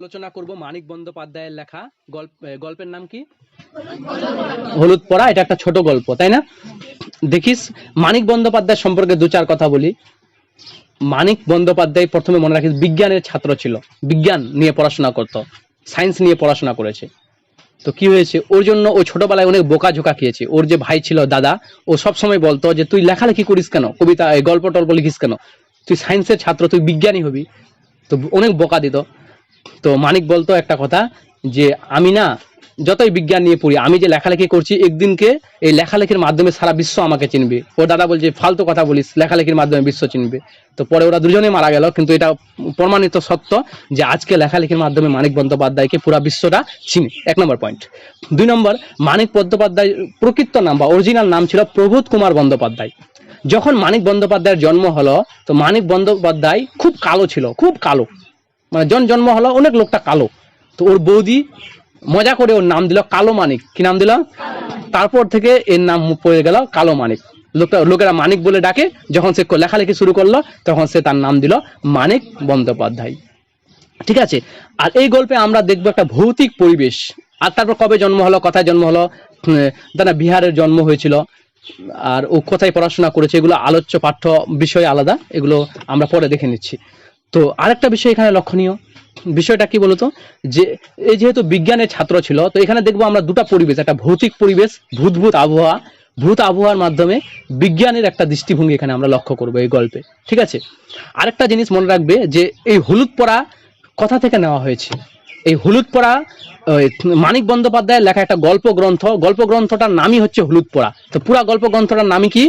আলোচনা করব মানিক বন্দ্যোপাধ্যায়ের লেখা। গল্প গল্পের নাম কি? হলুদ পড়া, এটা একটা ছোট গল্প, তাই না? দেখিস, মানিক বন্দ্যোপাধ্যায় সম্পর্কে দু চার কথা বলি। মানিক বন্দ্যোপাধ্যায় প্রথমে মনে রাখিস বিজ্ঞানের ছাত্র ছিল, বিজ্ঞান নিয়ে পড়াশোনা করতো, সায়েন্স নিয়ে পড়াশোনা করেছে। তো কি হয়েছে? ওর জন্য ও ছোটবেলায় অনেক বোকা ঝোকা খেয়েছে। ওর যে ভাই ছিল দাদা, ও সব সময় বলতো যে, তুই লেখালেখি করিস কেন? কবিতা গল্প টল্প লিখিস কেন? তুই সায়েন্সের ছাত্র, তুই বিজ্ঞানী হবি। তো অনেক বোকা দিত। তো মানিক বলতো একটা কথা যে, আমি না যতই বিজ্ঞান নিয়ে পড়ি, আমি যে লেখালেখি করছি, একদিনকে এই লেখালেখির মাধ্যমে সারা বিশ্ব আমাকে চিনবে। ওর দাদা বলছে, ফালতু কথা বলিস, লেখালেখির মাধ্যমে বিশ্ব চিনবে। তো পরে ওরা দুজনেই মারা গেল, কিন্তু এটা প্রমাণিত সত্য যে, আজকে লেখালেখির মাধ্যমে মানিক বন্দ্যোপাধ্যায়কে পুরা বিশ্বটা চিনি। এক নম্বর পয়েন্ট দুই নম্বর, মানিক বন্দ্যোপাধ্যায় প্রকৃত নাম বা অরিজিনাল নাম ছিল প্রবোধ কুমার বন্দ্যোপাধ্যায়। যখন মানিক বন্দ্যোপাধ্যায়ের জন্ম হলো, তো মানিক বন্দ্যোপাধ্যায় খুব কালো ছিল, খুব কালো। মানে জন জন্ম হলো, অনেক লোকটা কালো। তো ওর বৌদি মজা করে ওর নাম দিল কালো মানিক। কি নাম দিল? তারপর থেকে এর নাম পড়ে গেল কালো মানিক। লোকটা, লোকেরা মানিক বলে ডাকে। যখন সে লেখালেখি শুরু করল, তখন সে তার নাম দিল মানিক বন্দ্যোপাধ্যায়। ঠিক আছে? আর এই গল্পে আমরা দেখব একটা ভৌতিক পরিবেশ। আর তারপর কবে জন্ম হলো, কোথায় জন্ম হলো দাদা বিহারের জন্ম হয়েছিল, আর ও কোথায় পড়াশোনা করেছে, এগুলো আলোচ্য পাঠ্য বিষয় আলাদা, এগুলো আমরা পরে দেখে নিচ্ছি। তো আরেকটা বিষয় এখানে লক্ষণীয়। বিষয়টা কি বলতো? যে এই যেহেতু বিজ্ঞানের ছাত্র ছিল, তো এখানে দেখব আমরা দুটো পরিবেশ, একটা ভৌতিক পরিবেশ ভূত ভূত আবহাওয়া। ভূত আবহাওয়ার মাধ্যমে বিজ্ঞানের একটা দৃষ্টিভঙ্গি এখানে আমরা লক্ষ্য করব এই গল্পে। ঠিক আছে? আরেকটা জিনিস মনে রাখবে যে এই হলুদ পড়া কথা থেকে নেওয়া হয়েছে? এই হলুদ পড়া মানিক বন্দ্যোপাধ্যায়ের লেখা একটা গল্প গ্রন্থ গল্প গ্রন্থটার নামই হচ্ছে হলুদ পড়া। তো পুরা গল্প গ্রন্থটার নামই কি?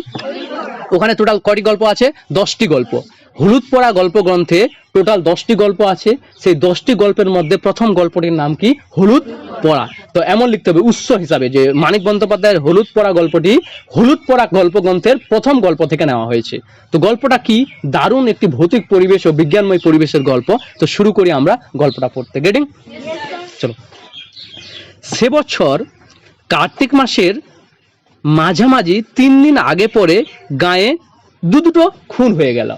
ওখানে টোটাল কটি গল্প আছে? দশটি গল্প। হলুদ পড়া গল্প গ্রন্থে টোটাল দশটি গল্প আছে। সেই দশটি গল্পের মধ্যে প্রথম গল্পটির নাম কি? হলুদ পড়া। তো এমন লিখতে হবে, উৎস হিসাবে যে মানিক বন্দ্যোপাধ্যায়ের হলুদ পড়া গল্পটি হলুদ পড়া গল্প গ্রন্থের প্রথম গল্প থেকে নেওয়া হয়েছে। তো গল্পটা কি? দারুণ একটি ভৌতিক পরিবেশ ও বিজ্ঞানময় পরিবেশের গল্প। তো শুরু করি আমরা গল্পটা পড়তে। গেটিং চলো। সে বছর কার্তিক মাসের মাঝামাঝি তিন দিন আগে পরে গায়ে দু দুটো খুন হয়ে গেল।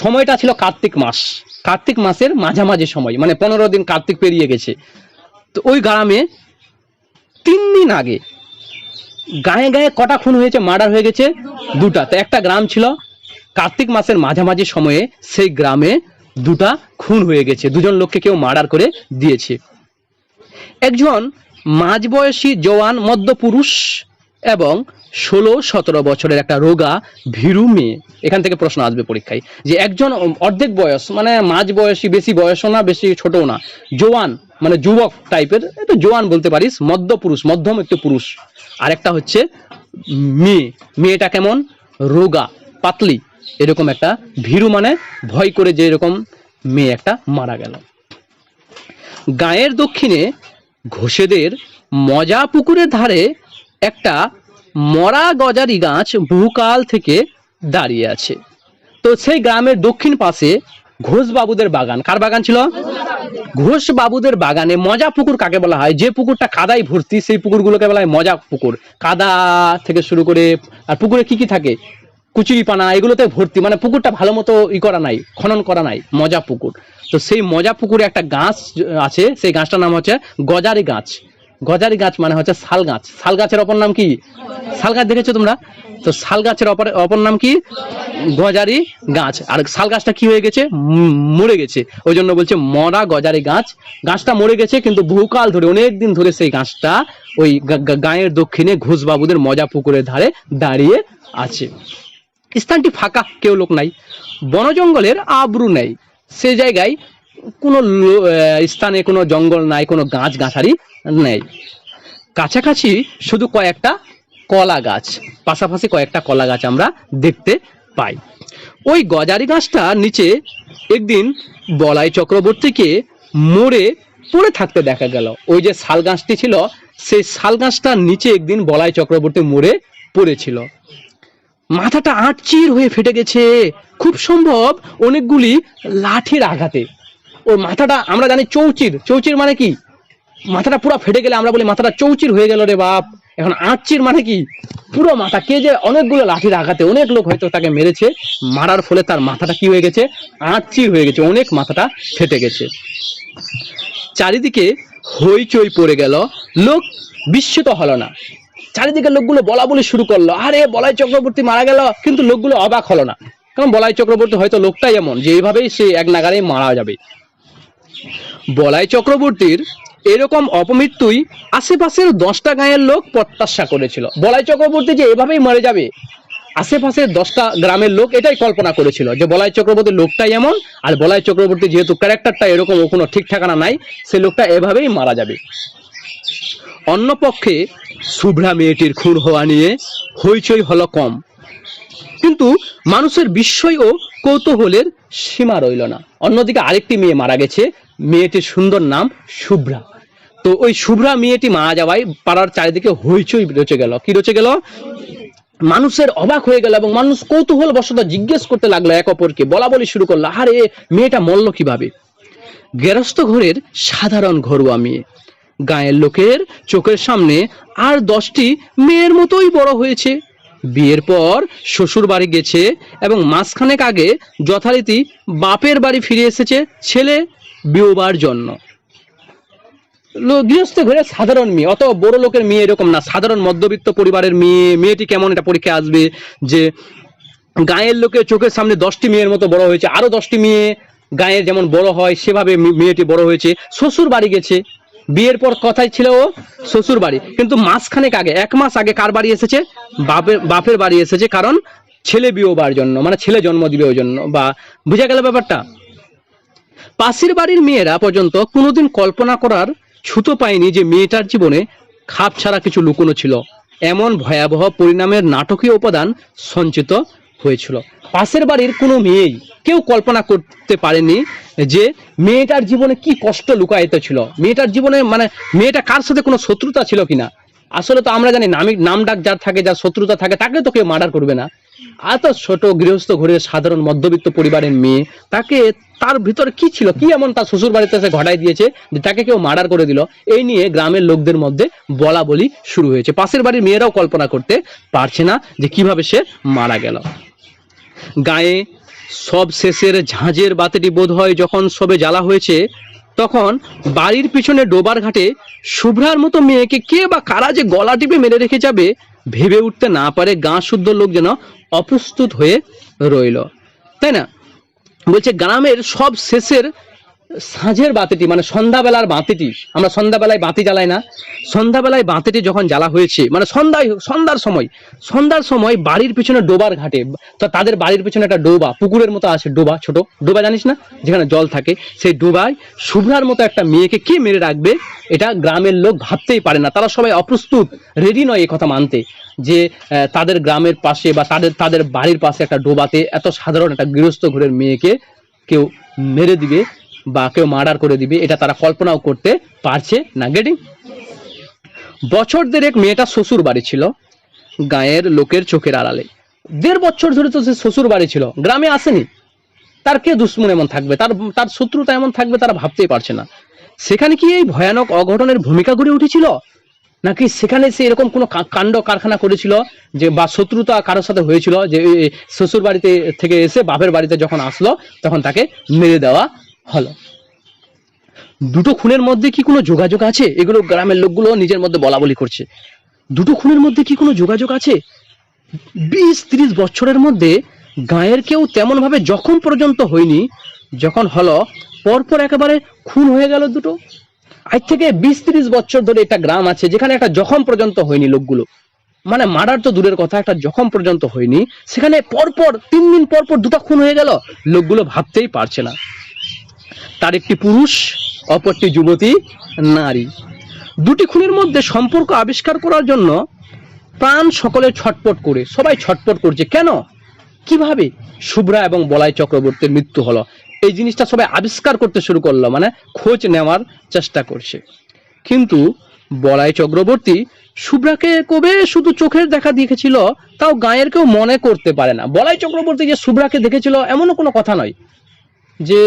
সময়টা ছিল কার্তিক মাস। কার্তিক মাসের মাঝামাঝি সময় মানে পনেরো দিন কার্তিক পেরিয়ে গেছে। তো ওই গ্রামে তিন দিন আগে গায়ে গায়ে কটা খুন হয়েছে, মার্ডার হয়ে গেছে দুটা। তো একটা গ্রাম ছিল কার্তিক মাসের মাঝামাঝি সময়ে, সেই গ্রামে দুটা খুন হয়ে গেছে। দুজন লোককে কেউ মার্ডার করে দিয়েছে। একজন মাঝবয়সী জওয়ান মধ্যপুরুষ এবং ষোলো, সতেরো বছরের একটা রোগা ভীরু মেয়ে। এখান থেকে প্রশ্ন আসবে পরীক্ষায়, যে একজন অর্ধেক বয়স মানে মাঝ বয়সী, বেশি বয়সও না, বেশি ছোটও না, জোয়ান মানে যুবক টাইপের একটু জোয়ান বলতে পারিস মধ্যপুরুষ মধ্যম একটু পুরুষ। আর একটা হচ্ছে মেয়ে, মেয়েটা কেমন? রোগা, পাতলি, এরকম একটা ভীরু মানে ভয় করে যে এরকম মেয়ে একটা মারা গেল। গায়ের দক্ষিণে ঘোষেদের মজা পুকুরের ধারে একটা মরা গজারি গাছ বহুকাল থেকে দাঁড়িয়ে আছে। তো সেই গ্রামের দক্ষিণ পাশে ঘোষ বাবুদের বাগান। কার বাগান ছিল? ঘোষ বাবুদের বাগানে মজা পুকুর কাকে বলা হয়? যে পুকুরটা কাদায় ভর্তি, সেই পুকুরগুলোকে বলা হয় মজা পুকুর। কাদা থেকে শুরু করে, আর পুকুরে কি কি থাকে? কুচুরি পানা এগুলোতে ভর্তি। মানে পুকুরটা ভালো মতো ই করা নাই, খনন করা নাই, মজা পুকুর। তো সেই মজা পুকুরে একটা গাছ আছে, সেই গাছটার নাম হচ্ছে গজারি গাছ। গজারি গাছ মানে হচ্ছে শাল গাছ। শাল গাছের অপর নাম কি? শাল গাছ দেখেছ তোমরা? তো শাল গাছের অপর অপর নাম কি? গজারি গাছ। আর শাল গাছটা কি হয়ে গেছে? মরে গেছে। ওই জন্য বলছে মরা গজারি গাছ। গাছটা মরে গেছে, কিন্তু বহুকাল ধরে, অনেক দিন ধরে সেই গাছটা ওই গাঁয়ের দক্ষিণে ঘোষবাবুদের মজা পুকুরের ধারে দাঁড়িয়ে আছে। স্থানটি ফাঁকা, কেউ লোক নাই। বনজঙ্গলের আবরু নেই। সে জায়গায় কোনো স্থানে কোনো জঙ্গল নাই, কোনো গাছ গাছারি নেই। কাছাকাছি শুধু কয়েকটা কলা গাছ, পাশাপাশি কয়েকটা কলা গাছ আমরা দেখতে পাই। ওই গজারি গাছটা নিচে একদিন বলাই চক্রবর্তীকে মরে পড়ে থাকতে দেখা গেল। ওই যে শাল গাছটি ছিল, সেই শাল গাছটার নিচে একদিন বলাই চক্রবর্তী মরে পড়েছিল। মাথাটা আটচির হয়ে ফেটে গেছে। খুব সম্ভব অনেকগুলি লাঠির আঘাতে। ওর মাথাটা আমরা জানি চৌচির। চৌচির মানে কি? মাথাটা পুরো ফেটে গেলে আমরা বলি মাথাটা চৌচির হয়ে গেল রে বাপ। এখন আঁচির মানে কি? পুরো মাথা। কে যে অনেকগুলো লাঠির আঘাতে অনেক লোক হয়তো তাকে মেরেছে, মারার ফলে তার মাথাটা কি হয়ে গেছে? আঁচি হয়ে গেছে, অনেক মাথাটা ফেটে গেছে। চারিদিকে হইচই পড়ে গেল, লোক বিস্মিত হলো না। চারিদিকে লোকগুলো বলা বলি শুরু করল, আরে বলাই চক্রবর্তী মারা গেল, কিন্তু লোকগুলো অবাক হলো না। কারণ বলাই চক্রবর্তী হয়তো লোকটাই এমন, যে এইভাবেই সে এক নাগারেই মারা যাবে। বলাই চক্রবর্তীর এরকম অপমৃত্যুই আশেপাশের দশটা গাঁয়ের লোক প্রত্যাশা করেছিল। বলাই চক্রবর্তী যে এভাবেই মরে যাবে, আশেপাশের দশটা গ্রামের লোক এটাই কল্পনা করেছিল যে বলাই চক্রবর্তী লোকটাই এমন, আর বলাই চক্রবর্তী যেহেতু ক্যারেক্টারটা এরকম ও কোনো ঠিক ঠিকানা নাই, সে লোকটা এভাবেই মারা যাবে। অন্য পক্ষে শুভ্রা মেয়েটির খুন হওয়া নিয়ে হইচই হলো কম। কিন্তু মানুষের বিস্ময় ও কৌতূহলের সীমা রইল না। অন্যদিকে আরেকটি মেয়ে মারা গেছে। মেয়েটির সুন্দর নাম শুভ্রা। তো ওই শুভ্রা মেয়েটি মারা যাওয়ায় পাড়ার চারিদিকে হইচই রচে গেল। কি রচে গেল? মানুষের অবাক হয়ে গেল এবং মানুষ কৌতূহল বশত জিজ্ঞেস করতে লাগল এক অপরকে। বলা বলি শুরু করল, আরে, মেয়েটা মরল কীভাবে? গেরস্ত ঘরের সাধারণ ঘরোয়া মেয়ে। গায়ের লোকের চোখের সামনে আর দশটি মেয়ের মতোই বড় হয়েছে। বিয়ের পর শ্বশুর বাড়ি গেছে এবং মাসখানেক আগে যথারীতি বাপের বাড়ি ফিরে এসেছে ছেলে বিয়োবার জন্য। গৃহস্থ ঘরে সাধারণ মেয়ে, অত বড় লোকের মেয়ে এরকম না। সাধারণ মধ্যবিত্ত পরিবারের মেয়ে, মেয়েটি কেমন এটা পরীক্ষা আসবে যে গায়ের লোকের চোখের সামনে দশটি মেয়ের মতো বড় হয়েছে। আরও দশটি মেয়ে গায়ের যেমন বড় হয়, সেভাবে মেয়েটি বড় হয়েছে। শ্বশুর বাড়ি গেছে। বিয়ের পর কথাই ছিল ও শ্বশুর বাড়ি। কিন্তু মাসখানেক আগে, এক মাস আগে কার বাড়ি এসেছে? বাপের বাপের বাড়ি এসেছে কারণ ছেলে বিয়োবার জন্য মানে ছেলে জন্ম দিবে ওই জন্য, বা বুঝা গেল ব্যাপারটা? পাশের বাড়ির মেয়েরা পর্যন্ত কোনোদিন কল্পনা করার ছুতো পায়নি যে মেয়েটার জীবনে খাপ ছাড়া কিছু লুকোনো ছিল। এমন ভয়াবহ পরিণামের নাটকীয় উপাদান সঞ্চিত হয়েছিল। পাশের বাড়ির কোনো মেয়েই কেউ কল্পনা করতে পারেনি যে মেয়েটার জীবনে কি কষ্ট লুকায়িত ছিল? মেয়েটার জীবনে মানে মেয়েটা কার সাথে কোনো শত্রুতা ছিল কিনা? আসলে তো আমরা জানি নামি নাম ডাক যার থাকে, যার শত্রুতা থাকে, তাকে তো কেউ মার্ডার করবে না। এত ছোট গৃহস্থ ঘরের সাধারণ মধ্যবিত্ত পরিবারের মেয়ে, তাকে তার ভিতরে কি ছিল? কি এমন তার শ্বশুর বাড়িতে এসে ঘটাই দিয়েছে যে তাকে কেউ মার্ডার করে দিল? এই নিয়ে গ্রামের লোকদের মধ্যে বলা বলি শুরু হয়েছে। পাশের বাড়ির মেয়েরাও কল্পনা করতে পারছে না যে কীভাবে সে মারা গেল। গায়ে সব শেষের ঝাঁঝের বাতিটি বোধ হয় যখন সবে জ্বালা হয়েছে, তখন বাড়ির পিছনে ডোবার ঘাটে শুভ্রার মতো মেয়েকে কে বা কারা যে গলা টিপে মেরে রেখে যাবে, ভেবে উঠতে না পারে গাঁ শুদ্ধ লোক যেন অপ্রস্তুত হয়ে রইল। তাই না? বলছে, গ্রামের সব শেষের সাঁঝের বাতিটি মানে সন্ধ্যাবেলার বাতিটি, আমরা সন্ধ্যাবেলায় বাতি জ্বালাই না, সন্ধ্যাবেলায় বাতিটি যখন জ্বালা হয়েছে মানে সন্ধ্যায় সন্ধ্যার সময় সন্ধ্যার সময় বাড়ির পিছনে ডোবার ঘাটে, তো তাদের বাড়ির পিছনে একটা ডোবা, পুকুরের মতো আছে ডোবা, ছোট ডোবা জানিস না, যেখানে জল থাকে, সেই ডোবায় শুভ্রার মতো একটা মেয়েকে কে মেরে রাখবে, এটা গ্রামের লোক ভাবতেই পারে না। তারা সবাই অপ্রস্তুত রেডি নয় এই কথা মানতে, যে তাদের গ্রামের পাশে বা তাদের তাদের বাড়ির পাশে একটা ডোবাতে এত সাধারণ একটা গৃহস্থ ঘরের মেয়েকে কেউ মেরে দিবে। বা কেউ মার্ডার করে দিবে, এটা তারা কল্পনাও করতে পারছে না গেটিং বছর দেড়েক মেয়েটা শ্বশুর বাড়ি ছিল, গায়ের লোকের চোখের আড়ালে। দেড় বছর ধরে তো সে শ্বশুর বাড়ি ছিল, গ্রামে আসেনি। তার কে দুশ্মন এমন থাকবে? তার তার শত্রুতা এমন থাকবে তারা ভাবতেই পারছে না। সেখানে কি এই ভয়ানক অঘটনের ভূমিকা গড়ে উঠেছিল? নাকি সেখানে সে এরকম কোনো কাণ্ড কারখানা করেছিল যে, বা শত্রুতা কারোর সাথে হয়েছিল যে শ্বশুর বাড়িতে থেকে এসে বাপের বাড়িতে যখন আসলো, তখন তাকে মেরে দেওয়া হলো। দুটো খুনের মধ্যে কি কোনো যোগাযোগ আছে? এগুলো গ্রামের লোকগুলো নিজের মধ্যে বলা বলি করছে। দুটো খুনের মধ্যে কি কোনো যোগাযোগ আছে? বিশ ত্রিশ বছরের মধ্যে গায়ের কেউ তেমন ভাবে জখম পর্যন্ত হয়নি, যখন হলো, পরপর একেবারে খুন হয়ে গেল দুটো। আজ থেকে বিশ ত্রিশ বছর ধরে একটা গ্রাম আছে, যেখানে একটা জখম পর্যন্ত হয়নি লোকগুলো। মানে মার্ডার তো দূরের কথা, একটা জখম পর্যন্ত হয়নি। সেখানে পরপর, তিন দিন পর পর দুটো খুন হয়ে গেল, লোকগুলো ভাবতেই পারছে না। তার একটি পুরুষ অপরটি যুবতী নারী। দুটি খুনের মধ্যে সম্পর্ক আবিষ্কার করার জন্য প্রাণ সকলে ছটপট করে, সবাই ছটপট করছে। কেন? কীভাবে? শুভ্রা এবং বলাই চক্রবর্তীর মৃত্যু হলো। এই জিনিসটা সবাই আবিষ্কার করতে শুরু করল মানে খোঁজ নেওয়ার চেষ্টা করছে। কিন্তু বলাই চক্রবর্তী শুভ্রাকে কবে শুধু চোখের দেখা দেখেছিল, তাও গায়ের কেউ মনে করতে পারে না। বলাই চক্রবর্তী যে শুভ্রাকে দেখেছিল, এমনও কোনো কথা নয় যে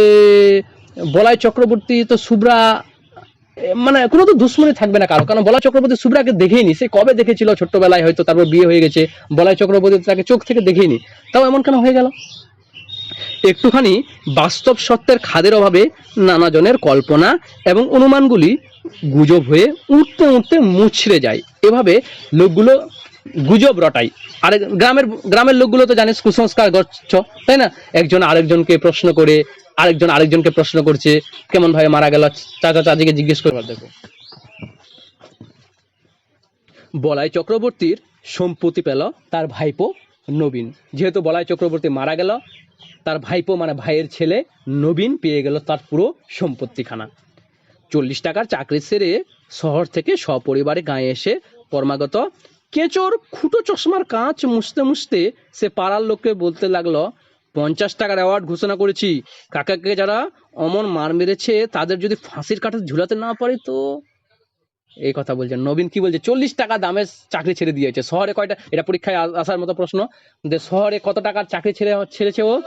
বলাই চক্রবর্তী তো এ, মানে কোনো তো দুশ্মনী থাকবে না কারও। কারণ বলাই চক্রবর্তী সুব্রাকে দেখেইনি সে কবে দেখেছিল? ছোট্টবেলায় হয়তো তারপর বিয়ে হয়ে গেছে। বলাই চক্রবর্তী তাকে চোখ থেকে দেখেইনি তাও এমন কেন হয়ে গেল? একটুখানি বাস্তব সত্যের খাদের অভাবে নানাজনের কল্পনা এবং অনুমানগুলি গুজব হয়ে উঠতে উঠতে মুছড়ে যায়। এভাবে লোকগুলো গুজব রটাই আর গ্রামের গ্রামের লোকগুলো তো জানিস কুসংস্কার গচ্ছ তাই না? একজন আরেকজনকে প্রশ্ন করে আরেকজন আরেকজনকে প্রশ্ন করছে, কেমন ভাবে মারা গেল? চাচা চাচিকে জিজ্ঞেস করবার দেখো। বলাই চক্রবর্তীর সম্পত্তি পেল তার ভাইপো নবীন। যেহেতু বলাই চক্রবর্তী মারা গেল, তার ভাইপো মানে ভাইয়ের ছেলে নবীন পেয়ে গেল তার পুরো সম্পত্তিখানা। চল্লিশ টাকার চাকরি সেরে শহর থেকে সপরিবারে গায়ে এসে কর্মাগত কেঁচোর, খুঁটো চশমার কাঁচ মুছতে মুছতে সে পাড়ার লোককে বলতে লাগল পঞ্চাশ টাকার অ্যাওয়ার্ড ঘোষণা করেছি। কাকাকে যারা অমন মার মেরেছে, তাদের যদি ফাঁসির কাঠে ঝুলাতে না পারি তো? এই কথা বলছে নবীন কি বলছে? চল্লিশ টাকা দামের চাকরি ছেড়ে দিয়েছে। শহরে কয়টা এটা পরীক্ষায় আসার মতো প্রশ্ন। যে শহরে কত টাকার চাকরি ছেড়ে ছেড়েছে ও?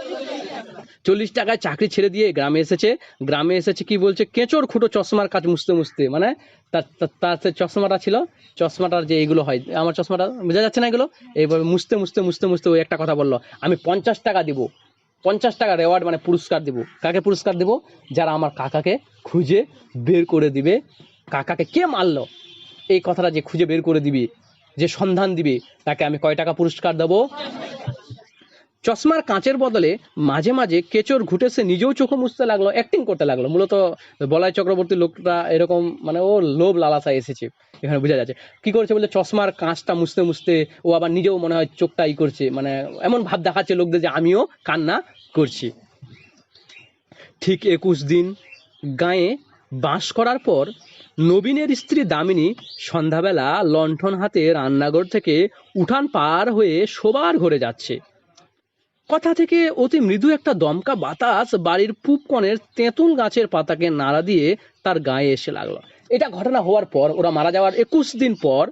চল্লিশ টাকায় চাকরি ছেড়ে দিয়ে গ্রামে এসেছে। গ্রামে এসেছে কি বলছে? কেঁচোর খুঁটো চশমার কাজ মুছতে মুছতে। মানে তার তার- চশমাটা ছিল, চশমাটার যে এগুলো হয়, আমার চশমাটা বোঝা যাচ্ছে না এগুলো? এইভাবে মুছতে মুছতে মুছতে মুছতে ওই একটা কথা বলল, আমি পঞ্চাশ টাকা দিব। পঞ্চাশ টাকা রেওয়ার্ড মানে পুরস্কার দিব। কাকে পুরস্কার দিব? যারা আমার কাকাকে খুঁজে বের করে দিবে। কাকাকে কে মারলো? এই কথাটা যে খুঁজে বের করে দিবে, যে সন্ধান দিবে, তাকে আমি কয় টাকা পুরস্কার দেবো? চশমার কাঁচের বদলে মাঝে মাঝে কেচোর ঘুটে সে নিজেও চোখে মুছতে লাগল অ্যাক্টিং করতে লাগল। মূলত বলাই চক্রবর্তী লোকটা এরকম মানে ও লোভ লালাসা এসেছে, এখানে বোঝা যাচ্ছে। কি করছে বলে চশমার কাঁচটা মুছতে মুছতে ও আবার নিজেও মনে হয় চোখটা ই করছে মানে এমন ভাব দেখাচ্ছে লোকদের যে আমিও কান্না করছি। ঠিক একুশ দিন গায়ে বাস করার পর নবীনের স্ত্রী দামিনী সন্ধ্যাবেলা লণ্ঠন হাতে রান্নাঘর থেকে উঠান পার হয়ে শোবার ঘরে যাচ্ছে। কথা থেকে অতি মৃদু একটা দমকা বাতাস বাড়ির পূব কোণের তেঁতুল গাছের পাতাকে নাড়া দিয়ে তার গায়ে এসে লাগল। এটা ঘটনা হওয়ার পর, ওরা মারা যাওয়ার একুশ দিন পর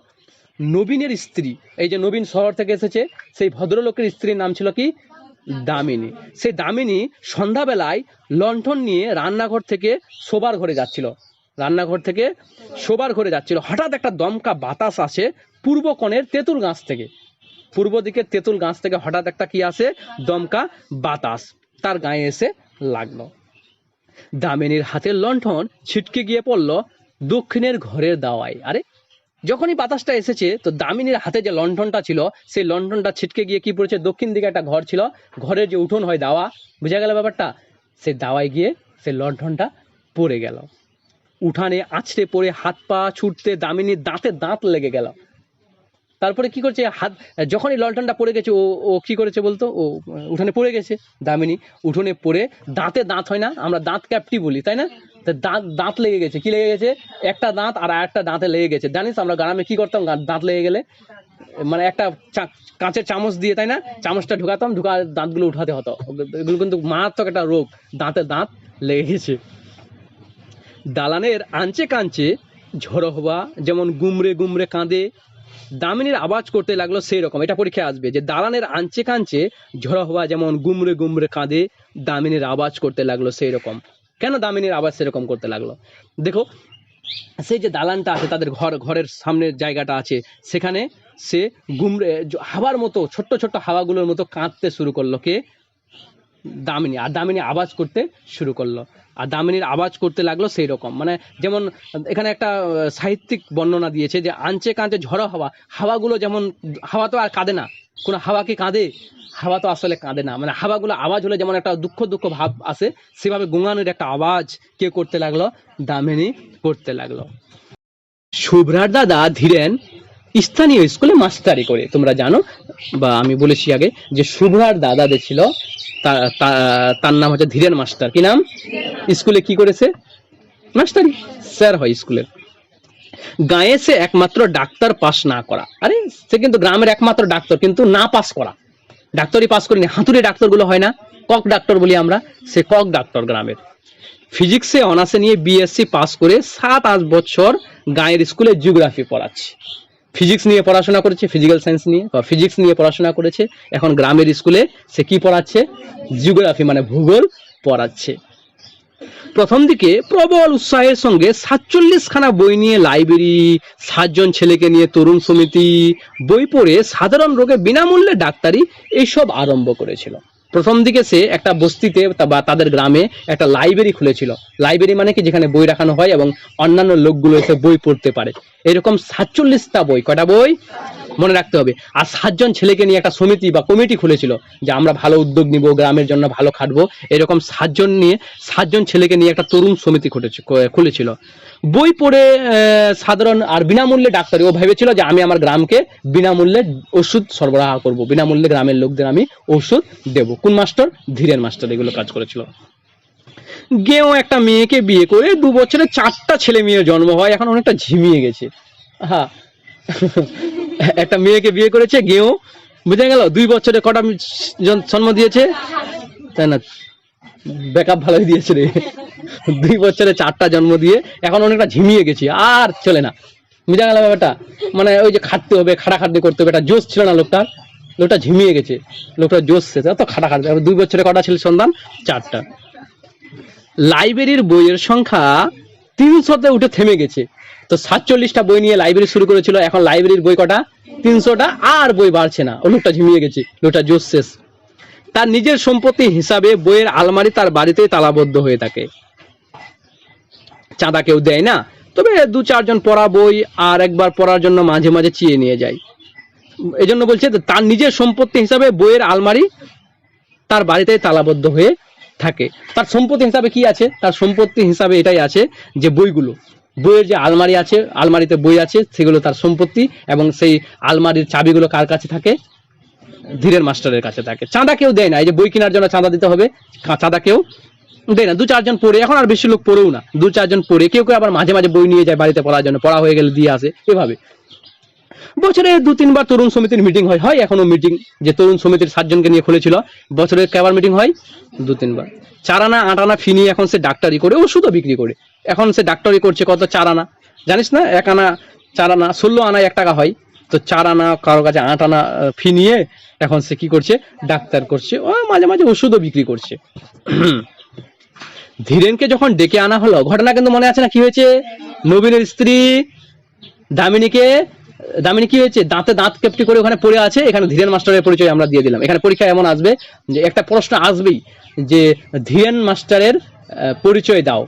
নবীনের স্ত্রী, এই যে নবীন শহর থেকে এসেছে, সেই ভদ্রলোকের স্ত্রীর নাম ছিল কি? দামিনী। সেই দামিনী সন্ধ্যাবেলায় লণ্ঠন নিয়ে রান্নাঘর থেকে শোবার ঘরে যাচ্ছিল। রান্নাঘর থেকে শোবার ঘরে যাচ্ছিল। হঠাৎ একটা দমকা বাতাস আসে পূর্ব কোণের তেঁতুল গাছ থেকে। পূর্ব দিকে তেঁতুল গাছ থেকে হঠাৎ একটা কি আসে? দমকা বাতাস। তার গায়ে এসে লাগল। দামিনীর হাতের লণ্ঠন ছিটকে গিয়ে পড়ল দক্ষিণের ঘরের দাওয়ায়। আরে, যখনই বাতাসটা এসেছে, তো দামিনীর হাতে যে লণ্ঠনটা ছিল, সেই লণ্ঠনটা ছিটকে গিয়ে কি পড়েছে? দক্ষিণ দিকে একটা ঘর ছিল। ঘরের যে উঠোন হয় দাওয়া, বুঝা গেল ব্যাপারটা? সেই দাওয়ায় গিয়ে সেই লণ্ঠনটা পড়ে গেল। উঠানে আছড়ে পড়ে হাত পা ছুটতে দামিনীর দাঁতে দাঁত লেগে গেল। তারপরে কি করছে? হাত যখনই লন্ঠনটা পড়ে গেছে, ও ও কি করেছে বলতো? ও উঠানে পড়ে গেছে। দামিনী উঠোনে পড়ে দাঁতে দাঁত হয় না, আমরা দাঁত ক্যাপটি বলি, তাই না? তা দাঁত দাঁত লেগে গেছে। কি লেগে গেছে? একটা দাঁত আর একটা দাঁতে লেগে গেছে। জানিস, আমরা গ্রামে কি করতাম? দাঁত লেগে গেলে মানে একটা কাঁচের চামচ দিয়ে, তাই না? চামচটা ঢুকাতাম, ঢুকা দাঁতগুলো উঠাতে হতো। এগুলো কিন্তু মারাত্মক একটা রোগ। দাঁতে দাঁত লেগে গেছে। দালানের আঞ্চে কাঞ্চে ঝড়ো হওয়া, যেমন গুমরে গুমরে কাঁদে, দামিনীর আওয়াজ করতে লাগল সেই রকম এটা পরীক্ষায় আসবে যে দালানের আঞ্চে কাঞ্চে ঝড়ো হওয়া, যেমন গুমরে গুমরে কাঁদে, দামিনীর আওয়াজ করতে লাগল সেই রকম কেন দামিনীর আওয়াজ সেরকম করতে লাগল? দেখো, সেই যে দালানটা আছে, তাদের ঘর, ঘরের সামনের জায়গাটা আছে, সেখানে সে গুমরে, হাওয়ার মতো, ছোট্ট ছোট্ট হাওয়াগুলোর মতো কাঁদতে শুরু করল। কে? দামিনী, আর দামিনী আওয়াজ করতে শুরু করল। আর দামিনীর আওয়াজ করতে লাগল সেই রকম মানে যেমন এখানে একটা সাহিত্যিক বর্ণনা দিয়েছে যে আঞ্চে কাঁচে ঝড়ো হাওয়া, হাওয়াগুলো যেমন, হাওয়া তো আর কাঁদে না। কোনো হাওয়া কি কাঁদে? হাওয়া তো আসলে কাঁদে না। মানে হাওয়াগুলো আওয়াজ হলে যেমন একটা দুঃখ দুঃখ ভাব আসে, সেভাবে গুঙানোর একটা আওয়াজ কে করতে লাগল? দামিনী করতে লাগল। শুভ্রার দাদা ধীরেন স্থানীয় স্কুলে মাস্টারি করে, তোমরা জানো, বা আমি বলেছি আগে যে শুভ্রার দাদা যে ছিল তার নাম হচ্ছে ধীরেন মাস্টার। কি নাম? স্কুলে কি করেছে? মাস্টারি, স্যার হয় স্কুলের। গায়ে সে একমাত্র ডাক্তার পাস না করা। আরে, সে কিন্তু গ্রামের একমাত্র ডাক্তার, কিন্তু না পাস করা। ডাক্তারি পাস করেনি, হাতুড়ি ডাক্তারগুলো হয় না। কক ডাক্তার বলি আমরা, সে কক ডাক্তার গ্রামের। ফিজিক্সে, অনার্সে নিয়ে বিএসসি পাস করে সাত আট বছর গায়ের স্কুলে জিওগ্রাফি পড়াচ্ছে। ফিজিক্স নিয়ে পড়াশোনা করেছে ফিজিক্যাল সায়েন্স নিয়ে। বা ফিজিক্স নিয়ে পড়াশোনা করেছে। এখন গ্রামের স্কুলে সে কি পড়াচ্ছে? জিওগ্রাফি মানে ভূগোল পড়াচ্ছে। প্রথম দিকে প্রবল উৎসাহের সঙ্গে সাতচল্লিশ খানা বই নিয়ে লাইব্রেরি সাতজন ছেলেকে নিয়ে তরুণ সমিতি, বই পড়ে সাধারণ রোগে বিনামূল্যে ডাক্তারি, এইসব আরম্ভ করেছিল। প্রথম দিকে সে একটা বস্তিতে বা তাদের গ্রামে একটা লাইব্রেরি খুলেছিল। লাইব্রেরি মানে কি? যেখানে বই রাখানো হয় এবং অন্যান্য লোকগুলো এসে বই পড়তে পারে। এরকম সাতচল্লিশটা বই। কটা বই? মনে রাখতে হবে। আর সাতজন ছেলেকে নিয়ে একটা সমিতি বা কমিটি খুলেছিল যে আমরা ভালো উদ্যোগ নিব, গ্রামের জন্য ভালো খাটবো। এরকম সাতজন নিয়ে, সাতজন ছেলেকে নিয়ে একটা তরুণ সমিতি খুলেছে- খুলেছিল। বই পড়ে সাধারণ আর বিনামূল্যে ডাক্তারি। ও ভেবেছিল যে আমি আমার গ্রামকে বিনামূল্যে ওষুধ সরবরাহ করব। বিনামূল্যে গ্রামের লোকদের আমি ওষুধ দেব। কোন মাস্টার? ধীরেন মাস্টার এগুলো কাজ করেছিল। গেও একটা মেয়েকে বিয়ে করে দু বছরে চারটা ছেলে মেয়ের জন্ম হয়। এখন অনেকটা ঝিমিয়ে গেছে। হ্যাঁ একটা মেয়েকে বিয়ে করেছে, গেও। বুঝে গেল? দুই বছরে কটা জন- জন্ম দিয়েছে? তাই না? ব্যাকআপ ভালোই দিয়েছে রে। দুই বছরে চারটা জন্ম দিয়ে এখন অনেকটা ঝিমিয়ে গেছি, আর চলে না। বুঝা গেল ব্যাপারটা? মানে ওই যে খাটতে হবে, খাটাখাটনি করতে হবে এটা জোশ ছিল না লোকটার? লোকটা ঝিমিয়ে গেছে। লোকটা জোশ শেষ অত খাটাখাটনি। দুই বছরে কটা ছিল সন্তান? চারটা। লাইব্রেরির বইয়ের সংখ্যা তিনশোতে উঠে থেমে গেছে। তো সাতচল্লিশটা বই নিয়ে লাইব্রেরি শুরু করেছিল, এখন লাইব্রেরির বই কটা? তিনশোটা, আর বই বাড়ছে না। লোকটা ঝিমিয়ে গেছে, লোকটা জোশ শেষ। তার নিজের সম্পত্তি হিসাবে বইয়ের আলমারি তার বাড়িতেই তালাবদ্ধ হয়ে থাকে। চাঁদা কেউ দেয় না, তবে দু চারজন পড়া বই আর একবার পড়ার জন্য মাঝে মাঝে চিয়ে নিয়ে যায়। এই জন্য বলছে তার নিজের সম্পত্তি হিসাবে বইয়ের আলমারি তার বাড়িতেই তালাবদ্ধ হয়ে থাকে। তার সম্পত্তি হিসাবে কি আছে? তার সম্পত্তি হিসাবে এটাই আছে যে বইগুলো বইয়ের যে আলমারি আছে, আলমারিতে বই আছে, সেগুলো তার সম্পত্তি এবং সেই আলমারির চাবিগুলো কার কাছে থাকে? ধীরের মাস্টারের কাছে থাকে। চাঁদা কেউ দেয় না। এই যে বই কেনার জন্য চাঁদা দিতে হবে চাঁদা কেউ দেয় না। দু চারজন পড়ে, এখন আর বেশি লোক পড়েও না। দু চারজন পড়ে, কেউ কেউ আবার মাঝে মাঝে বই নিয়ে যায় বাড়িতে পড়ার জন্য, পড়া হয়ে গেলে দিয়ে আসে, এভাবে। বছরে দু তিনবার তরুণ সমিতির মিটিং হয় হয় এখনও মিটিং। যে তরুণ সমিতির সাতজনকে নিয়ে খুলেছিল, বছরে কবার মিটিং হয়, দু তিনবার। চার আনা আট আনা ফি নিয়ে এখন সে ডাক্তারি করে, ওষুধও বিক্রি করে। এখন সে ডাক্তারি করছে কত চার আনা। জানিস না, এক আনা, চার আনা, ষোলো আনায় এক টাকা হয়। তো চার আনা কারও কাছে আট আনা ফি নিয়ে এখন সে কি করছে? ডাক্তার করছে, ও মাঝে মাঝে ওষুধও বিক্রি করছে। ধীরেনকে যখন ডেকে আনা হলো, ঘটনা কিন্তু মনে আছে না কি হয়েছে? নবীনের স্ত্রী দামিনীকে, দামিনী কি হয়েছে? দাঁতে দাঁত কেপটি করে ওখানে পড়ে আছে। এখানে ধীরেন মাস্টারের পরিচয় আমরা দিয়ে দিলাম। এখানে পরীক্ষা এমন আসবে যে, একটা প্রশ্ন আসবেই যে, ধীরেন মাস্টারের পরিচয় দাও।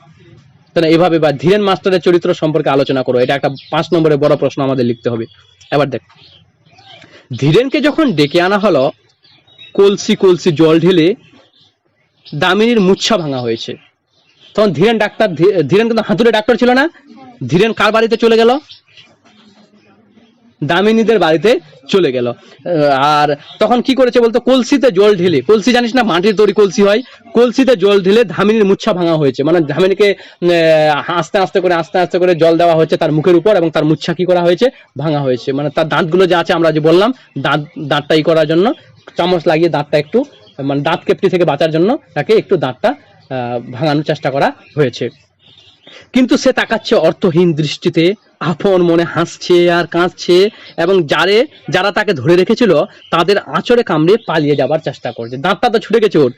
তাহলে এভাবে বা ধীরেন মাস্টারের চরিত্র সম্পর্কে আলোচনা করো। এটা একটা পাঁচ নম্বরের বড় প্রশ্ন আমাদের লিখতে হবে। এবার দেখ। ধীরেনকে যখন ডেকে আনা হলো, কলসি কলসি জল ঢেলে দামিনীর মুচ্ছা ভাঙা হয়েছে। তখন ধীরেন ডাক্তার, ধীরেন কিন্তু হাতুড়ে ডাক্তার ছিল না। ধীরেন কার বাড়িতে চলে গেল? দামিনীদের বাড়িতে চলে গেল। আর তখন কি করেছে বলতো? কলসিতে জল ঢেলে, কলসি জানিস না, মাটির তৈরি কলসি হয়, কলসিতে জল ঢেলে ধামিনীর মুচ্ছা ভাঙা হয়েছে। মানে ধামিনীকে আস্তে আস্তে করে, আস্তে আস্তে করে জল দেওয়া হয়েছে তার মুখের উপর এবং তার মুচ্ছা কি করা হয়েছে? ভাঙা হয়েছে। মানে তার দাঁতগুলো যে আছে আমরা যে বললাম, দাঁত দাঁতটা ই করার জন্য, চামচ লাগিয়ে দাঁতটা একটু মানে দাঁত কেপটি থেকে বাঁচার জন্য তাকে একটু দাঁতটা ভাঙানোর চেষ্টা করা হয়েছে। কিন্তু সে তাকাচ্ছে অর্থহীন দৃষ্টিতে আপন মনে হাসছে আর কাঁদছে এবং যারে যারা তাকে ধরে রেখেছিল তাদের আঁচড়ে কামড়ে পালিয়ে যাবার চেষ্টা করছে। দাঁতটা তো ছুটে গেছে ওর।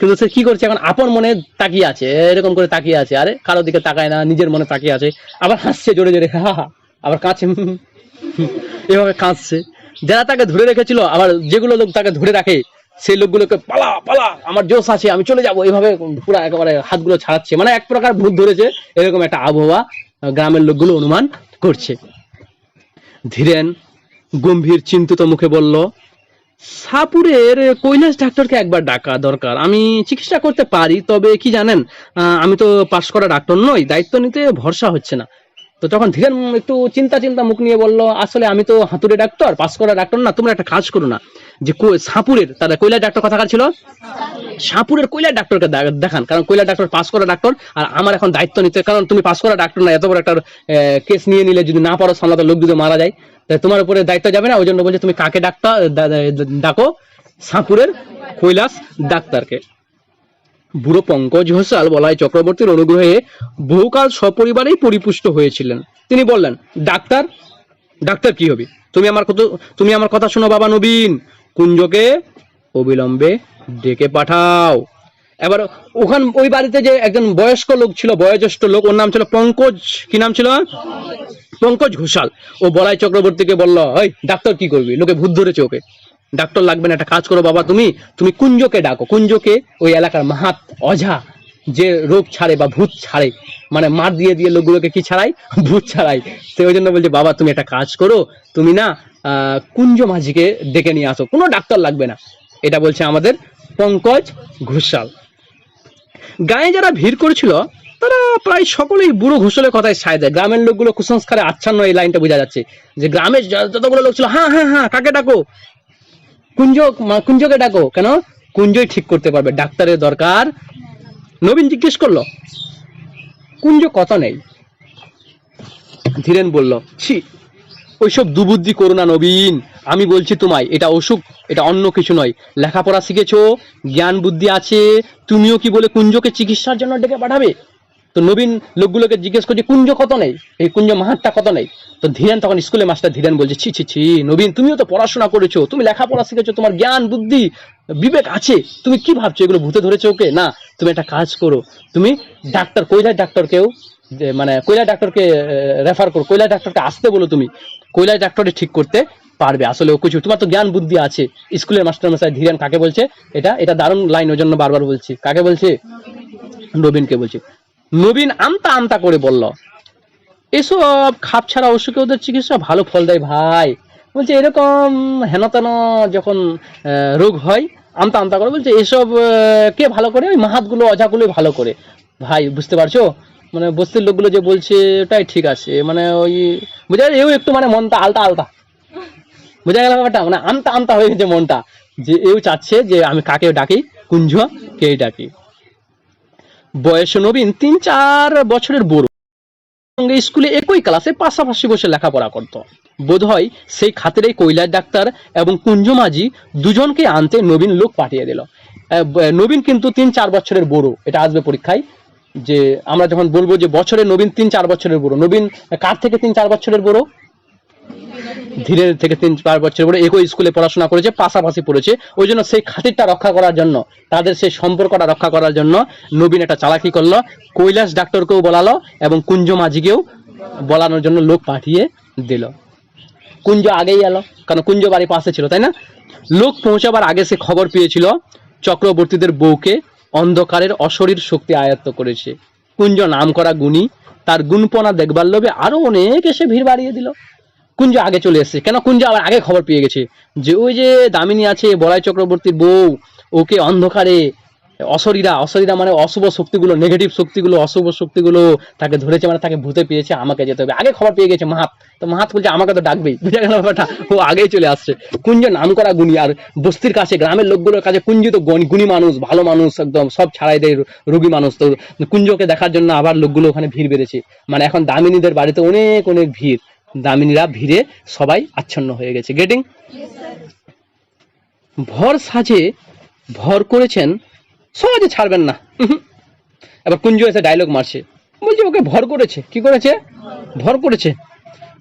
কিন্তু সে কি করছে এখন? আপন মনে তাকিয়ে আছে এরকম করে তাকিয়ে আছে। আরে কারোর দিকে তাকায় না নিজের মনে তাকিয়ে আছে। আবার হাসছে জোরে জোরে হা হা আবার হুম, এভাবে কাঁদছে। যারা তাকে ধরে রেখেছিল আবার যেগুলো লোক তাকে ধরে রাখে সেই লোকগুলোকে, পালা পালা, আমার জোশ আছে, আমি চলে যাব। এইভাবে পুরো একেবারে হাতগুলো ছাড়াচ্ছে। মানে এক প্রকার ভূত ধরেছে, এরকম একটা আবহাওয়া গ্রামের লোকগুলো অনুমান করছে। ধীরেন গম্ভীর চিন্তিত মুখে বলল, সাপুরের কৈলাস ডাক্তারকে একবার ডাকা দরকার। আমি চিকিৎসা করতে পারি, তবে কি জানেন আমি তো পাশ করা ডাক্তার নই, দায়িত্ব নিতে ভরসা হচ্ছে না। তো তখন ধীরেন একটু চিন্তা চিন্তা মুখ নিয়ে বলল, আসলে আমি তো হাতুড়ে ডাক্তার, পাস করা ডাক্তার না, তোমরা একটা কাজ করো না। যে সাপুরের তারা কৈলাস ডাক্তার কথা ছিল? সাপুরের কৈলার ডাক্তারকে দেখান, কারণ কৈলার ডাক্তার পাস করা ডাক্তার, আর আমার এখন দায়িত্ব নিতে কারণ তুমি পাস করা ডাক্তার না, এত বড় একটা কেস নিয়ে নিলে যদি না পারো, সামলাতে লোক যদি মারা যায়। তোমার উপরে দায়িত্ব যাবে না ওই জন্য বলছে তুমি কাকে ডাক্তার ডাকো? সাপুরের কৈলাস ডাক্তারকে। বুড়ো পঙ্কজ ঘোষাল বলাই চক্রবর্তীর অনুগ্রহে বহুকাল সপরিবারেই পরিপুষ্ট হয়েছিলেন। তিনি বললেন, ডাক্তার ডাক্তার কি হবে? তুমি আমার কত, তুমি আমার কথা শোনো বাবা নবীন। কুঞ্জকে অবিলম্বে ডেকে পাঠাও। এবার ওখান, ওই বাড়িতে যে একজন বয়স্ক লোক ছিল, বয়োজ্যেষ্ঠ লোক, ওর নাম ছিল পঙ্কজ। কি নাম ছিল? পঙ্কজ ঘোষাল। ও বলাই চক্রবর্তীকে বলল ওই ডাক্তার কি করবি? লোকে ভূত ধরেছে ওকে। ডাক্তার লাগবে না, একটা কাজ করো বাবা তুমি তুমি কুঞ্জকে ডাকো। কুঞ্জকে ওই এলাকার মাহাত অঝা যে রোগ ছাড়ে বা ভূত ছাড়ে মানে মার দিয়ে দিয়ে লোকগুলোকে কি ছাড়াই ভূত ছাড়াই সে ওই জন্য বলছে, বাবা, তুমি একটা কাজ করো, তুমি না কুঞ্জ মাঝিকে ডেকে নিয়ে আসো। কোনো ডাক্তার লাগবে না। এটা বলছে আমাদের পঙ্কজ ঘোষাল। গায়ে যারা ভিড় করেছিল, তারা প্রায় সকলেই বুড়ো ঘোষলের কথায় সায় দেয়। গ্রামের লোকগুলো কুসংস্কারে আচ্ছন্ন এই লাইনটা বোঝা যাচ্ছে যে গ্রামের যতগুলো লোক ছিল হ্যাঁ হ্যাঁ হ্যাঁ কাকে ডাকো? কুঞ্জ কুঞ্জকে ডাকো। কেন? কুঞ্জই ঠিক করতে পারবে। ডাক্তারের দরকার। নবীন জিজ্ঞেস করল, কুঞ্জ কত নেই? ধীরেন বলল, ছি, ওইসব দুবুদ্ধি করো না নবীন। আমি বলছি তোমায়, এটা অসুখ, এটা অন্য কিছু নয়। লেখাপড়া শিখেছো, জ্ঞান বুদ্ধি আছে, তুমিও কি বলে কুঞ্জকে চিকিৎসার জন্য ডেকে পাঠাবে? তো নবীন লোকগুলোকে জিজ্ঞেস করছে কুঞ্জ কত নেই এই কুঞ্জ মাহাতটা কত নেই তো ধীরেন তখন স্কুলে মাস্টার ধীরেন বলছে ছি ছি ছি নবীন তুমিও তো পড়াশোনা করেছ তুমি লেখাপড়া শিখেছো তোমার জ্ঞান বুদ্ধি বিবেক আছে তুমি কি ভাবছ এগুলো ভূতে ধরেছো ওকে না তুমি একটা কাজ করো তুমি ডাক্তার কৈলাস ডাক্তারকেও যে মানে কৈলাস ডাক্তারকে রেফার করো কৈলাস ডাক্তারকে আসতে বলো তুমি কৈলাস ডাক্তারে ঠিক করতে পারবে আসলে ও কিছু তোমার তো জ্ঞান বুদ্ধি আছে স্কুলের মাস্টার মশাই ধীরেন কাকে বলছে এটা এটা দারুণ লাইন ওই জন্য বারবার বলছি কাকে বলছে নবীনকে বলছি নবীন আমতা আমতা করে বলল, এসব খাপ ছাড়া অসুখে ওদের চিকিৎসা ভালো ফল দেয় ভাই। বলছে, এরকম হেন তেন যখন রোগ হয়, আমতা আমতা করে। বলছে, এসব কে ভালো করে? ওই মাহাতগুলো, অজাগুলো ভালো করে। ভাই, বুঝতে পারছ? মানে বস্তির লোকগুলো যে বলছে, ওটাই ঠিক আছে। মানে ওই, বোঝা এও একটু মানে মনটা আলতা আলতা। বোঝা গেল ব্যাপারটা? মানে আমতা আমতা হয়ে গেছে মনটা। যে এও চাচ্ছে যে আমি কাকে ডাকি? কুঞ্জ, কে ডাকি? বয়স নবীন তিন চার বছরের বড়। সঙ্গে স্কুলে একই ক্লাসে পাশাপাশি বসে লেখাপড়া করত। বোধহয় সেই খাতিরেই কৈলাস ডাক্তার এবং কুঞ্জ মাঝি দুজনকে আনতে নবীন লোক পাঠিয়ে দিল। নবীন কিন্তু তিন চার বছরের বড়। এটা আসবে পরীক্ষায়। যে আমরা যখন বলব যে বছরে নবীন তিন চার বছরের বড়, নবীন কার থেকে তিন চার বছরের বড়? ধীরের থেকে তিন চার বছর পরে একই স্কুলে পড়াশোনা করেছে, পাশাপাশি পড়েছে। ওই জন্য সেই খাতিরটা রক্ষা করার জন্য, তাদের সেই সম্পর্কটা রক্ষা করার জন্য নবীন একটা চালাকি করল, কৈলাস ডাক্তারকেও বলালো এবং কুঞ্জ মাঝিকেও বলানোর জন্য লোক পাঠিয়ে দিল। কুঞ্জ আগেই এলো, কারণ কুঞ্জ বাড়ি পাশে ছিল, তাই না? লোক পৌঁছাবার আগে সে খবর পেয়েছিল, চক্রবর্তীদের বউকে অন্ধকারের অশরীর শক্তি আয়ত্ত করেছে। কুঞ্জ নাম করা গুণী, তার গুণপনা দেখবার লোভে আরও অনেক এসে ভিড় বাড়িয়ে দিল। কুঞ্জ আগে চলে এসেছে। কেন কুঞ্জ আবার আগে খবর পেয়ে গেছে? যে ওই যে দামিনী আছে, বলাই চক্রবর্তীর বউ, ওকে অন্ধকারে অশরীরা অশরীরা মানে অশুভ শক্তিগুলো নেগেটিভ শক্তিগুলো, অশুভ শক্তিগুলো তাকে ধরেছে মানে তাকে ভূতে পেয়েছে, আমাকে যেতে হবে। আগে খবর পেয়ে গেছে মাহাত। তো মাহাত বলছে, আমাকে তো ডাকবেই। বুঝে গেল ব্যাপারটা? ও আগেই চলে আসছে। কুঞ্জ নাম করা গুণী। আর বস্তির কাছে, গ্রামের লোকগুলোর কাছে কুঞ্জ তো গুণী মানুষ, ভালো মানুষ, একদম সব ছাড়াই দেয় রোগী মানুষ। তো কুঞ্জকে দেখার জন্য আবার লোকগুলো ওখানে ভিড় বেড়েছে। মানে এখন দামিনীদের বাড়িতে অনেক অনেক ভিড়। দামিনীরা ভিড়ে সবাই আচ্ছন্ন হয়ে গেছে। গেটিং ভর সাজে ভর করেছেন সহজে ছাড়বেন না। এবার কুঞ্জ এসে ডায়লগ মারছে। বলছে ওকে ভর করেছে। কি করেছে? ভর করেছে।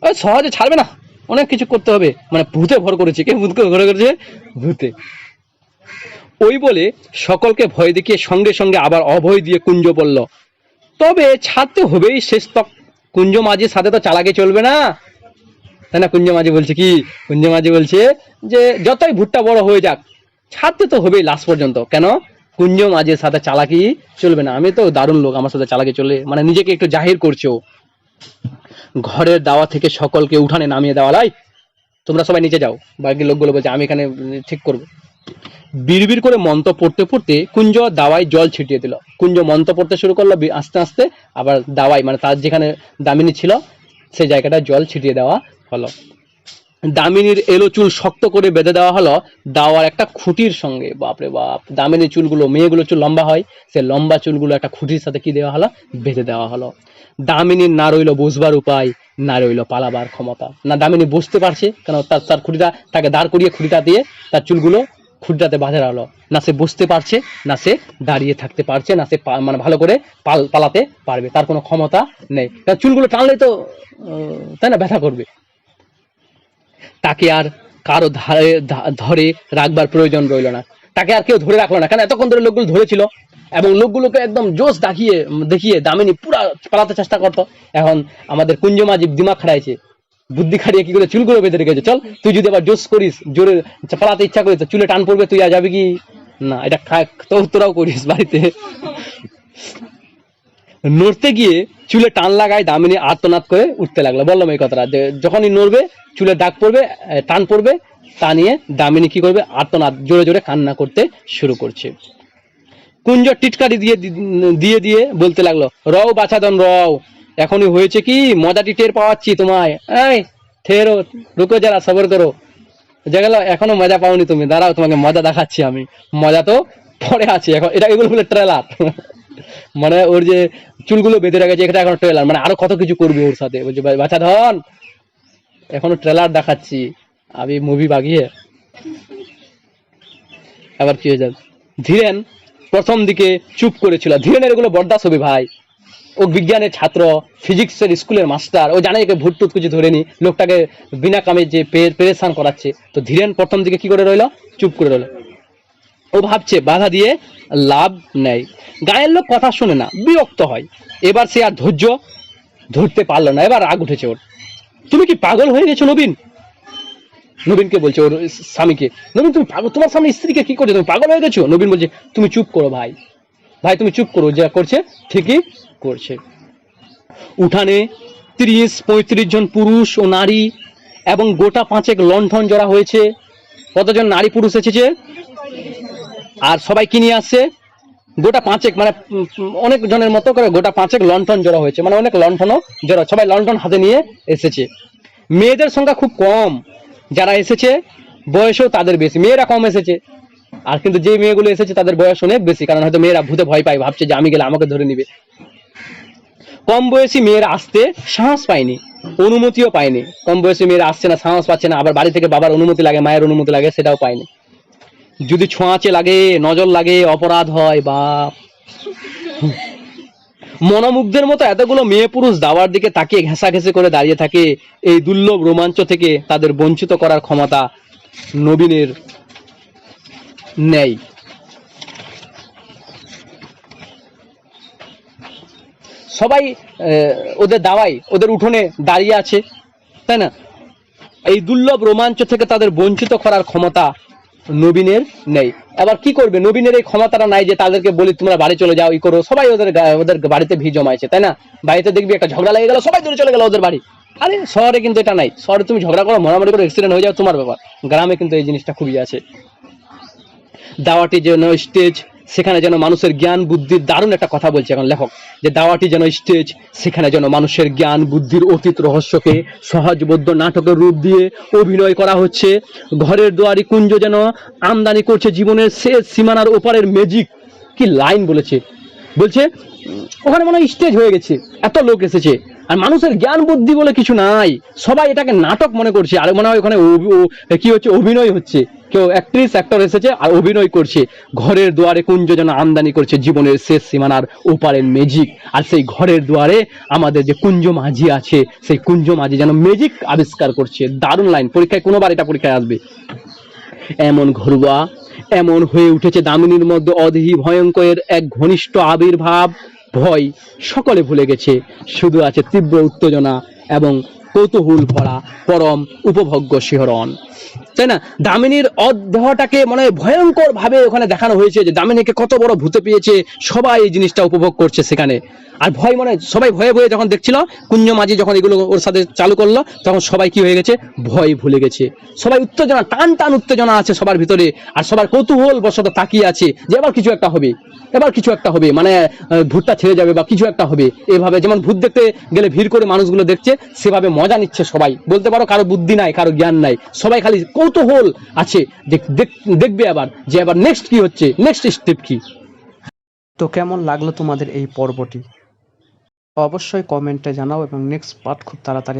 ওই সহজে ছাড়বে না। অনেক কিছু করতে হবে। মানে ভূতে ভর করেছে। কে ভূতকে ভর করেছে? ভূতে। ওই বলে সকলকে ভয় দেখিয়ে সঙ্গে সঙ্গে আবার অভয় দিয়ে কুঞ্জ বলল তবে ছাড়তে হবেই শেষ তক কুঞ্জ মাঝির সাথে তো চালাকে চলবে না। তাই না কুঞ্জ মাঝি বলছে কি? কুঞ্জ মাঝি বলছে যে, যতই ভুট্টা বড় হয়ে যাক, ছাড়তে তো হবেই লাস্ট পর্যন্ত। কেন? কুঞ্জ মাঝির সাথে চালাকি চলবে না। আমি তো দারুণ লোক, আমার সাথে চালাকি চলে মানে নিজেকে একটু জাহির করছ। ঘরের দাওয়া থেকে সকলকে উঠানে নামিয়ে দেওয়া লাই। তোমরা সবাই নিচে যাও। বাকি লোকগুলো বলছে, আমি এখানে ঠিক করব। বিড়বিড় করে মন্ত্র পড়তে পড়তে কুঞ্জ দাওয়ায় জল ছিটিয়ে দিল। কুঞ্জ মন্ত্র পড়তে শুরু করল আস্তে আস্তে আবার দাওয়াই মানে তার যেখানে দামিনী ছিল সেই জায়গাটা জল ছিটিয়ে দেওয়া হলো। দামিনীর এলো চুল শক্ত করে বেঁধে দেওয়া হলো, দাওয়ার একটা খুঁটির সঙ্গে। বাপরে বাপ দামিনীর চুলগুলো, মেয়েগুলো চুল লম্বা হয়, সে লম্বা চুলগুলো একটা খুঁটির সাথে কি দেওয়া হলো? বেঁধে দেওয়া হলো। দামিনীর না রইল বুঝবার উপায়, না রইল পালাবার ক্ষমতা। না দামিনী বুঝতে পারছে কেন তার তার খুঁটিটা তাকে দাঁড় করিয়ে খুঁটিটা দিয়ে তার চুলগুলো খুঁটিটাতে বাঁধা হলো না সে বসতে পারছে, না সে দাঁড়িয়ে থাকতে পারছে, না সে মানে ভালো করে পাল, পালাতে পারবে, তার কোনো ক্ষমতা নেই। কারণ চুলগুলো টানলেই তো তাই না, ব্যথা করবে। তাকে আর কারও ধারে ধরে রাখবার প্রয়োজন রইল না। তাকে আর কেউ ধরে রাখল না। কারণ এতক্ষণ ধরে লোকগুলো ধরেছিল এবং লোকগুলোকে একদম জোশ দেখিয়ে দেখিয়ে দামিনী পুরা পালাতে চেষ্টা করতো। এখন আমাদের কুঞ্জ মাঝি দিমাগ খাড়াইছে। বুদ্ধি খাড়িয়ে কি করে চুলগুলো বেঁধে রেখেছে? চল, তুই যদি আবার জোশ করিস, জোরে পালাতে ইচ্ছা করিস চুলে টান পড়বে, তুই আর যাবি কি? না, এটা তো তোরাও করিস বাড়িতে। নড়তে গিয়ে চুলে টান লাগায় দামিনী আর্তনাদ করে উঠতে লাগল। বললাম এই কথাটা, যে যখনই নড়বে, চুলে দাগ পড়বে টান পড়বে, তা নিয়ে দামিনী কি করবে? আর্তনাদ জোরে জোরে কান্না করতে শুরু করছে। কুঞ্জ টিটকারি দিয়ে দিয়ে দিয়ে বলতে লাগল, রও বাছাদন, রও। এখনই হয়েছে কি? মজাটি টের পাওয়াচ্ছি তোমায়। এই, থেরো, রুকো যারা, সবর করো। যেগুলো এখনও মজা পাওনি তুমি। দাঁড়াও, তোমাকে মজা দেখাচ্ছি আমি। মজা তো পরে আছে। এখন, এটা এগুলো বলে ট্রেলার মানে ওর যে চুলগুলো বেঁধে রেখেছে, এটা এখন ট্রেলার মানে আরও কত কিছু করবে ওর সাথে। বলছে, "বা- বাছা ধন এখনও ট্রেলার দেখাচ্ছি। আমি মুভি বাগিয়ে। আবার কি হয়ে যাবে? ধীরেন প্রথম দিকে চুপ করেছিল। ধীরেনের এগুলো বরদাস্ত হবে ভাই। ও বিজ্ঞানের ছাত্র ফিজিক্সের স্কুলের মাস্টার ও জানে একে ভূত টুত কিছু ধরেনি, লোকটাকে বিনা কামে যে পেরেশান করাচ্ছে। তো ধীরেন প্রথম দিকে কি করে রইল? চুপ করে রইল। ও ভাবছে, বাধা দিয়ে লাভ নেই। গায়ের লোক কথা শুনে না, বিরক্ত হয়। এবার সে আর ধৈর্য ধরতে পারল না, এবার রাগ উঠেছে ওর। তুমি কি পাগল হয়ে গেছো, নবীন? নবীনকে বলছে ওর স্বামীকে, নবীন, তুমি পাগল, তোমার সামনে স্ত্রীকে কি করছ? তুমি পাগল হয়ে গেছো? নবীন বলছে, তুমি চুপ করো ভাই। ভাই, তুমি চুপ করো, যা করছে ঠিকই করছে। উঠানে তিরিশ, পঁয়ত্রিশ জন পুরুষ ও নারী এবং গোটা পাঁচেক লণ্ঠন জড়া হয়েছে। কতজন নারী পুরুষ এসেছে? আর সবাই কি নিয়ে আসছে? গোটা পাঁচেক মানে অনেক জনের মতো করে গোটা পাঁচেক লণ্ঠন জড়ো হয়েছে। মানে অনেক লণ্ঠনও জড়ো, সবাই লণ্ঠন হাতে নিয়ে এসেছে। মেয়েদের সংখ্যা খুব কম যারা এসেছে, বয়সেও তাদের বেশি। মেয়েরা কম এসেছে, আর কিন্তু যে মেয়েগুলো এসেছে তাদের বয়স অনেক বেশি, কারণ হয়তো মেয়েরা ভূতে ভয় পায়, ভাবছে যে আমি গেলে আমাকে ধরে নিবে। কম বয়সী মেয়েরা আসতে সাহস পায়নি, অনুমতিও পায়নি। কম বয়সী মেয়েরা আসছে না, সাহস পাচ্ছে না, আবার বাড়ি থেকে বাবার অনুমতি লাগে, মায়ের অনুমতি লাগে, সেটাও পায়নি। যদি ছোঁয়াচে লাগে, নজর লাগে, অপরাধ হয় বা মনোমুগ্ধের মতো এতগুলো মেয়ে পুরুষ দাওয়ার দিকে তাকিয়ে ঘেঁষা ঘেঁষে করে দাঁড়িয়ে থাকে এই দুর্লভ রোমাঞ্চ থেকে তাদের বঞ্চিত করার ক্ষমতা নবীনের নেই। সবাই ওদের দাওয়াই ওদের উঠোনে দাঁড়িয়ে আছে, তাই না? এই দুর্লভ রোমাঞ্চ থেকে তাদের বঞ্চিত করার ক্ষমতা নবীনের নেই। আবার কি করবে? নবীনের এই ক্ষমতাটা নাই যে তাদেরকে বলি, তোমরা বাড়ি চলে যাও, ই করো। সবাই ওদের ওদের বাড়িতে ভিড় জমাইছে, তাই না? বাড়িতে দেখবি একটা ঝগড়া লেগে গেল, সবাই দূরে চলে গেল ওদের বাড়ি। আরে, শহরে কিন্তু এটা নাই। শহরে তুমি ঝগড়া করো, মারামারি করে অ্যাক্সিডেন্ট হয়ে যাও, তোমার ব্যাপার। গ্রামে কিন্তু এই জিনিসটা খুবই আছে। দাওয়াটি যেন স্টেজ সেখানে যেন মানুষের জ্ঞান বুদ্ধির দারুণ একটা কথা বলছে এখন লেখক, যে দাওয়াটি যেন স্টেজ সেখানে যেন মানুষের জ্ঞান, বুদ্ধির অতীত রহস্যকে সহজবোধ্য নাটকের রূপ দিয়ে অভিনয় করা হচ্ছে। ঘরের দুয়ারি কুঞ্জ যেন আমদানি করছে জীবনের শেষ সীমানার ওপারের ম্যাজিক কি লাইন বলেছে? বলছে ওখানে মনে হয় স্টেজ হয়ে গেছে। এত লোক এসেছে। আর মানুষের জ্ঞান বুদ্ধি বলে কিছু নাই। সবাই এটাকে নাটক মনে করছে। আর মনে হয় ওখানে কি হচ্ছে? অভিনয় হচ্ছে। কেউ অ্যাক্ট্রেস অ্যাক্টর এসেছে আর অভিনয় করছে। ঘরের দুয়ারে কুঞ্জ যেন আমদানি করছে জীবনের শেষ সীমানার ওপারের ম্যাজিক আর সেই ঘরের দুয়ারে আমাদের যে কুঞ্জ মাঝি আছে, সেই কুঞ্জ মাঝি যেন ম্যাজিক আবিষ্কার করছে। দারুণ লাইন পরীক্ষায় কোনোবার এটা পরীক্ষায় আসবে। এমন ঘরোয়া, এমন হয়ে উঠেছে দামিনীর মধ্যে অদেহি ভয়ঙ্করের এক ঘনিষ্ঠ আবির্ভাব। ভয় সকলে ভুলে গেছে। শুধু আছে তীব্র উত্তেজনা এবং কৌতূহল ভরা পরম উপভোগ্য শিহরণ। তাই না? দামিনীর অদেহটাকে মানে ভয়ঙ্কর ভাবে ওখানে দেখানো হয়েছে যে দামিনীকে কত বড় ভূতে পেয়েছে, সবাই এই জিনিসটা উপভোগ করছে সেখানে। আর ভয় মানে সবাই ভয়ে ভয়ে যখন দেখছিল কুঞ্জ মাঝি যখন এগুলো ওর সাথে চালু করল, তখন সবাই কি হয়ে গেছে? ভয় ভুলে গেছে। সবাই উত্তেজনা, টান টান উত্তেজনা আছে সবার ভিতরে, আর সবার কৌতূহল বশত তাকিয়ে আছে যে এবার কিছু একটা হবে, এবার কিছু একটা হবে মানে ভূতটা ছেড়ে যাবে বা কিছু একটা হবে। এভাবে যেমন ভূত দেখতে গেলে ভিড় করে মানুষগুলো দেখছে, সেভাবে মজা নিচ্ছে সবাই। বলতে পারো কারও বুদ্ধি নাই, কারও জ্ঞান নাই। সবাই খালি কৌতূহল আছে। দেখবে আবার যে আবার নেক্সট কি হচ্ছে নেক্সট স্টেপ কি। তো কেমন লাগল তোমাদের এই পর্বটি? অবশ্যই কমেন্টে জানাও এবং নেক্সট পার্ট খুব তাড়াতাড়ি